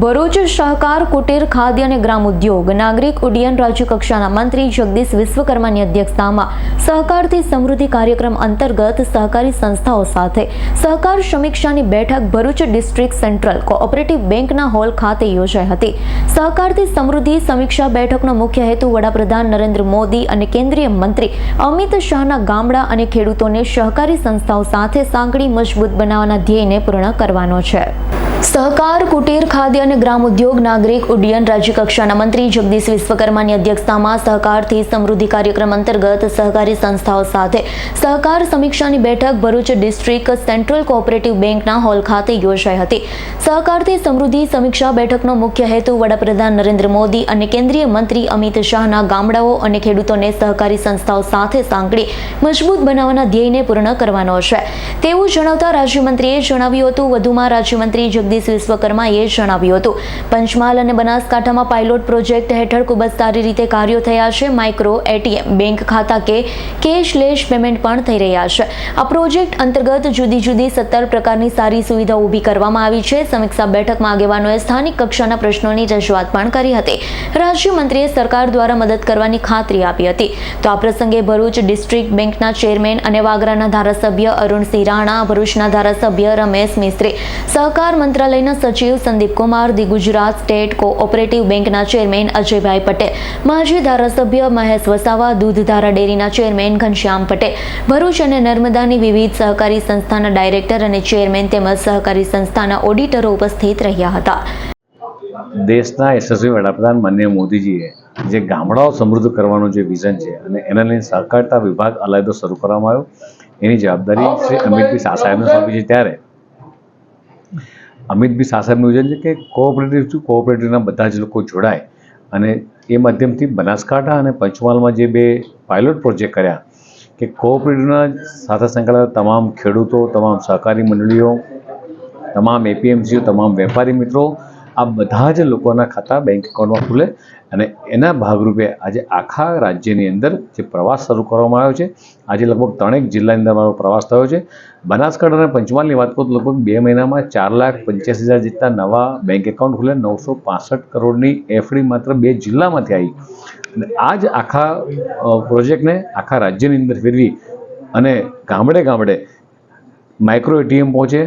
ભરૂચ સહકાર કુટીર, ખાદ્ય અને ગ્રામ ઉદ્યોગ, નાગરિક ઉડ્ડયન રાજ્યકક્ષાના મંત્રી જગદીશ વિશ્વકર્માની અધ્યક્ષતામાં સહકારથી સમૃદ્ધિ કાર્યક્રમ અંતર્ગત સહકારી સંસ્થાઓ સાથે સહકાર સમીક્ષાની બેઠક ભરૂચ ડિસ્ટ્રિક્ટ સેન્ટ્રલ કોઓપરેટિવ બેંકના હોલ ખાતે યોજાઈ હતી. સહકારથી સમૃદ્ધિ સમીક્ષા બેઠકનો મુખ્ય હેતુ વડાપ્રધાન નરેન્દ્ર મોદી અને કેન્દ્રીય મંત્રી અમિત શાહના ગામડા અને ખેડૂતોને સહકારી સંસ્થાઓ સાથે સાંકળી મજબૂત બનાવવાના ધ્યેયને પૂર્ણ કરવાનો છે. સહકાર, કુટીર, ખાદ્ય અને ગ્રામ ઉદ્યોગ નાગરિક, ઉડ્ડયન રાજ્યકક્ષાના મંત્રી જગદીશ વિશ્વકર્માની અધ્યક્ષતામાં સહકારથી સમૃદ્ધિ કાર્યક્રમ અંતર્ગત સહકારી સંસ્થાઓ સાથે સહકાર સમીક્ષાની બેઠક ભરૂચ ડિસ્ટ્રિક્ટ સેન્ટ્રલ કોઓપરેટિવ બેંકના હોલ ખાતે યોજાઈ હતી. સહકારથી સમૃદ્ધિ સમીક્ષા બેઠકનો મુખ્ય હેતુ વડાપ્રધાન નરેન્દ્ર મોદી અને કેન્દ્રીય મંત્રી અમિત શાહના ગામડાઓ અને ખેડૂતોને સહકારી સંસ્થાઓ સાથે સાંકળી મજબૂત બનાવવાના ધ્યેયને પૂર્ણ કરવાનો છે. તેવું જણાવતા રાજ્યમંત્રીએ જણાવ્યું હતું. વધુમાં રાજ્યમંત્રી જગદીશ વિશ્વકર્માએ જણાવ્યું હતું. પંચમહાલ અને બનાસકાંઠામાં પાયલોટ પ્રોજેક્ટ હેઠળ ખૂબ જ સારી રીતે કાર્યો થયા છે. માઇક્રો, એટીએમ, બેંક ખાતા કે કેશલેસ પેમેન્ટ પણ થઈ રહ્યા છે. આ પ્રોજેક્ટ અંતર્ગત જુદી જુદી સત્તર પ્રકારની સારી સુવિધા ઊભી કરવામાં આવી છે. સમીક્ષા બેઠકમાં આગેવાનોએ સ્થાનિક કક્ષાના પ્રશ્નોની રજૂઆત પણ કરી હતી. રાજ્યમંત્રીએ સરકાર દ્વારા મદદ કરવાની ખાતરી આપી હતી. તો આ પ્રસંગે ભરૂચ ડિસ્ટ્રિક્ટ બેંકના ચેરમેન અને વાગરાના ધારાસભ્ય અરુણસિંહ રાણા, ભરૂચના ધારાસભ્ય રમેશ મિસ્ત્રી, સહકાર મંત્રાલયના સચિવ Sandeep Kumar the Gujarat state cooperative બેંકના ચેરમેન અજયભાઈ પટેલ, માજી ધારાસભ્ય મહેશ વસાવા, દૂધધારા ડેરીના ચેરમેન ઘનશ્યામ પટેલ, ભરૂચ અને નર્મદાની વિવિધ સહકારી સંસ્થાના ડાયરેક્ટર અને ચેરમેન તેમજ સહકારી સંસ્થાના ઓડિટરો ઉપસ્થિત રહ્યા હતા. દેશના યશસ્વી વડાપ્રધાન માનનીય મોદીજીએ જે ગામડાઓ સમૃદ્ધ કરવાનું જે વિઝન છે અને એના લઈને સહકારતા વિભાગ અલાયદો શરૂ કરવામાં આવ્યો, એની જવાબદારી શ્રી અમિતભાઈ સાહેબને સોંપી છે ત્યારે અમિતભાઈ બી સાહેબનું યોજન છે કે કોઓપરેટિવ ટુ કોઓપરેટિવના બધા જ લોકો જોડાય. અને એ માધ્યમથી બનાસકાંઠા અને પંચમહાલમાં જે બે પાયલોટ પ્રોજેક્ટ કર્યા, કે કોઓપરેટિવના સાથે સંકળાયેલા તમામ ખેડૂતો, તમામ સહકારી મંડળીઓ, તમામ એપીએમસીઓ તમામ વેપારી મિત્રો આ બધા જ લોકોના ખાતા બેંક એકાઉન્ટમાં ખુલે અને એના ભાગરૂપે આજે આખા રાજ્યની અંદર જે પ્રવાસ શરૂ કરવામાં આવ્યો છે, આજે લગભગ ત્રણેક જિલ્લાની અંદર મારો પ્રવાસ થયો છે. બનાસકાંઠા અને પંચમહાલની વાત કરું તો લગભગ બે મહિનામાં ચાર લાખ પંચ્યાસી હજાર જેટલા નવા બેંક એકાઉન્ટ ખુલે, નવસો પાસઠ કરોડની એફડી માત્ર બે જિલ્લામાંથી આવી. અને આ જ આખા પ્રોજેક્ટને આખા રાજ્યની અંદર ફેરવી અને ગામડે ગામડે માઇક્રો એટીએમ પહોંચે.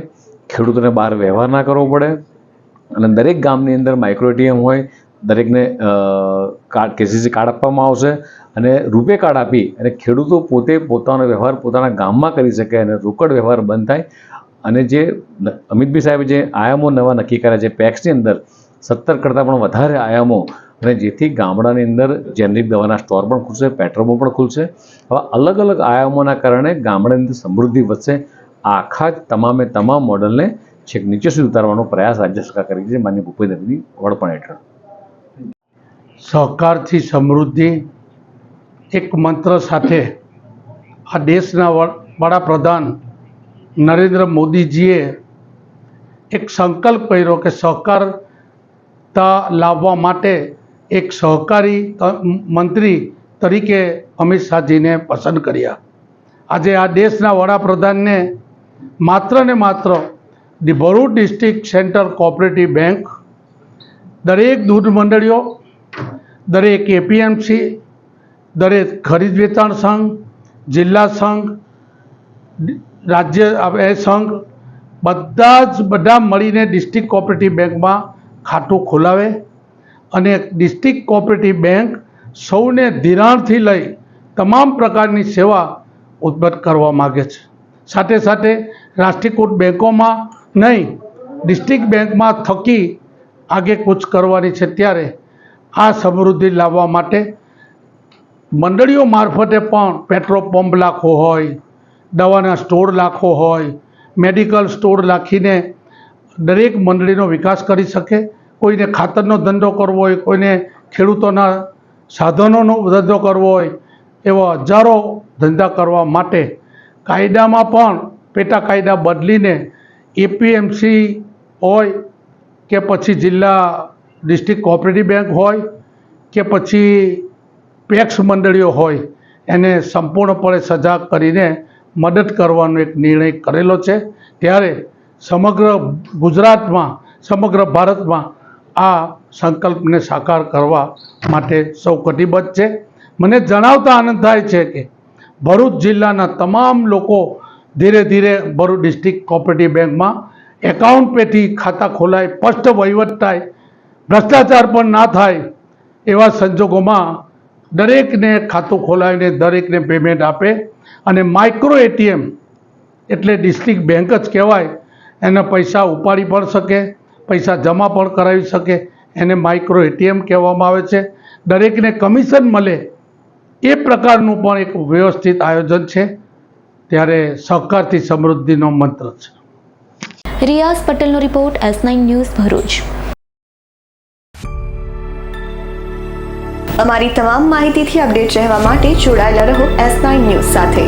ખેડૂતોને બહાર વ્યવહાર ના કરવો પડે. અને દરેક ગામની અંદર માઇક્રો એટીએમ હોય, દરેકને કાર્ડ કેસીસી કાર્ડ આપવામાં આવશે અને રૂપે કાર્ડ આપી અને ખેડૂતો પોતે પોતાનો વ્યવહાર પોતાના ગામમાં કરી શકે અને રોકડ વ્યવહાર બંધ થાય. અને જે અમિતભાઈ સાહેબે જે આયામો નવા નક્કી કર્યા છે પેક્સની અંદર સત્તર કરતાં પણ વધારે આયામો અને જેથી ગામડાની અંદર જેનરિક દવાના સ્ટોર પણ ખુલશે પેટ્રોલ પણ ખુલશે. આવા અલગ અલગ આયામોના કારણે ગામડાની અંદર સમૃદ્ધિ વધશે. આખા તમામે તમામ મોડલને છેક નીચે સુધી ઉતારવાનો પ્રયાસ રાજ્ય સરકાર કરી છે, માન્ય ભૂપેન્દ્રની વડપણ હેઠળ. સહકારથી સમૃદ્ધિ, એક મંત્ર સાથે આ દેશના વડાપ્રધાન નરેન્દ્ર મોદીજીએ એક સંકલ્પ કર્યો કે સહકારતા લાવવા માટે એક સહકારી મંત્રી તરીકે અમિત શાહજીને પસંદ કર્યા. આજે આ દેશના વડાપ્રધાનને માત્ર ને માત્ર the Bharuch district centre cooperative bank, દરેક દૂધ મંડળીઓ, દરેક એપીએમસી દરેક ખરીદ વેચાણ સંઘ, જિલ્લા સંઘ, રાજ્ય એ સંઘ, બધા જ બધા મળીને ડિસ્ટ્રિક્ટ કોઓપરેટિવ બેંકમાં ખાતું ખોલાવે અને ડિસ્ટ્રિક્ટ કોઓપરેટિવ બેંક સૌને ધિરાણથી લઈ તમામ પ્રકારની સેવા ઉદ્ભત કરવા માગે છે. સાથે સાથે રાષ્ટ્રીયકૃત બેંકોમાં નહીં, ડિસ્ટ્રિક્ટ બેંકમાં થકી આગે કૂચ કરવાની છે ત્યારે આ સમૃદ્ધિ લાવવા માટે મંડળીઓ મારફતે પણ પેટ્રોલ પંપ લાખો હોય, દવાના સ્ટોર લાખો હોય, મેડિકલ સ્ટોર રાખીને દરેક મંડળીનો વિકાસ કરી શકે. કોઈને ખાતરનો ધંધો કરવો હોય, કોઈને ખેડૂતોના સાધનોનો ધંધો કરવો હોય, એવા હજારો ધંધા કરવા માટે કાયદામાં પણ પેટા કાયદા બદલીને એપીએમસી હોય કે પછી જિલ્લા ડિસ્ટ્રિક્ટ કોઓપરેટિવ બેંક હોય કે પછી પેક્સ મંડળીઓ હોય, એને સંપૂર્ણપણે સજાગ કરીને મદદ કરવાનો એક નિર્ણય કરેલો છે. ત્યારે સમગ્ર ગુજરાતમાં, સમગ્ર ભારતમાં આ સંકલ્પને સાકાર કરવા માટે સૌ કટિબદ્ધ છે. મને જણાવતા આનંદ થાય છે કે ભરૂચ જિલ્લાના તમામ લોકો ધીરે ધીરે ભરૂચ ડિસ્ટ્રિક્ટ કોઓપરેટિવ બેંકમાં એકાઉન્ટ પેથી ખાતા ખોલાય, સ્પષ્ટ વહીવટ થાય, ભ્રષ્ટાચાર પણ ના થાય એવા સંજોગોમાં દરેકને ખાતું ખોલાવીને દરેકને પેમેન્ટ આપે અને માઇક્રો એટીએમ એટલે ડિસ્ટ્રિક્ટ બેંક જ કહેવાય, એને પૈસા ઉપાડી પણ શકે, પૈસા જમા પણ કરાવી શકે, એને માઇક્રો એટીએમ કહેવામાં આવે છે. દરેકને કમિશન મળે એ પ્રકારનું પણ એક વ્યવસ્થિત આયોજન છે. ત્યારે સહકારથી સમૃદ્ધિનો મંત્ર છે. રિયાઝ પટેલનો report S nine news Bharuch. અમારી તમામ માહિતીથી અપડેટ રહેવા માટે જોડાયેલા રહો એસ નાઇન ન્યૂઝ સાથે.